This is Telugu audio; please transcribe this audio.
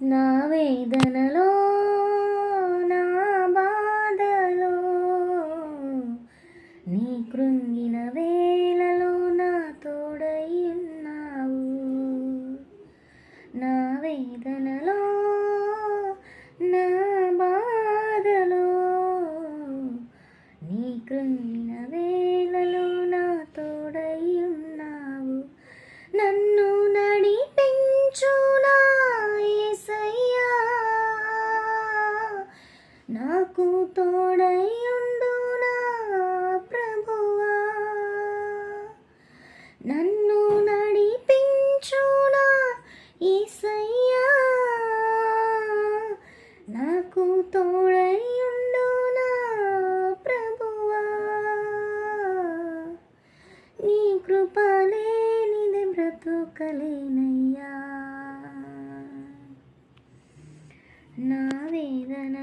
నా వేదనలో నా బాధలో నీ కృంగిన వేళలో నా తోడై ఉన్నావు. నా వేదనలో నా బాధలో నీ కృంగిన వేళలో నాకు తోడై నా ప్రభువా. నన్ను నడిపించు నా ఈసయ్యా నాకు తోడై నా ప్రభువా. నీ కృపలేనిది బ్రతుకలేనయ్యా. నా వేదన